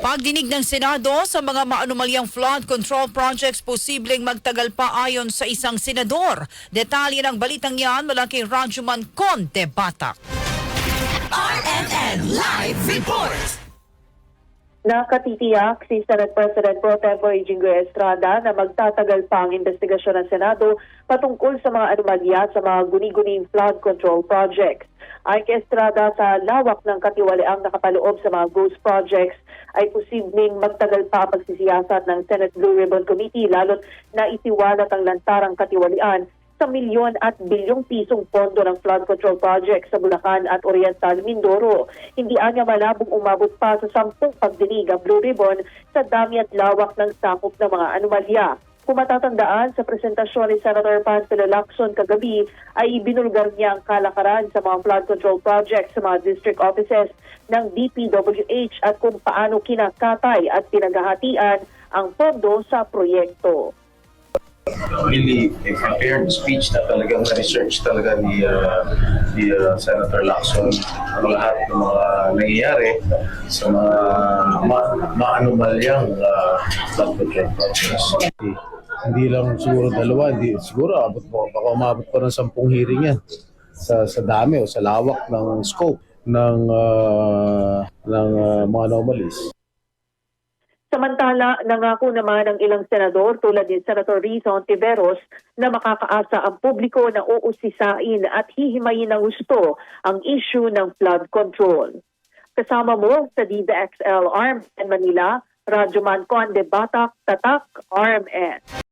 Pagdinig ng Senado sa mga maanumalyang flood control projects posibleng magtagal pa ayon sa isang senador. Detalye ng balitang yan mula kay Rajuman Conte Batak. RNN Live Report! Nakatitiyak si Senate President Pro Tempore Jingo Estrada na magtatagal pa ang investigasyon ng Senado patungkol sa mga anomalya sa mga guni-guning flood control projects. Ayon kay Estrada sa lawak ng katiwaliang nakapaloob sa mga ghost projects ay posibleng magtagal pa ang pagsisiyasat ng Senate Blue Ribbon Committee lalo't na itiwalat ang lantarang katiwalian sa milyon at bilyong pisong pondo ng flood control project sa Bulacan at Oriental Mindoro. Hindi anya malabong umabot pa sa sampung pagdinig ang Blue Ribbon sa dami at lawak ng sakop ng mga anomalya. Kung matatandaan sa presentasyon ni Senator Panfilo Lacson kagabi ay binulgar niya ang kalakaran sa mga flood control projects sa mga district offices ng DPWH at kung paano kinakatay at pinaghahatian ang pondo sa proyekto. really a prepared speech na talagang na-research talaga ni, uh, ni uh, Senator Lacson ang lahat ng mga nangyayari sa mga ma- maanumalyang uh, flood control projects. Hindi lang siguro dalawa, hindi, siguro abot po, baka umabot pa ng sampung hearing yan sa, sa dami o sa lawak ng scope ng, ah, ng ah, mga anomalies. Samantala, nangako naman ng ilang senador tulad ni Senator Riza Ontiveros na makakaasa ang publiko na uusisain at hihimayin ng gusto ang issue ng flood control. Kasama mo sa DDXL Arm in Manila, Radyo Man Conde Batak, Tatak, RMN.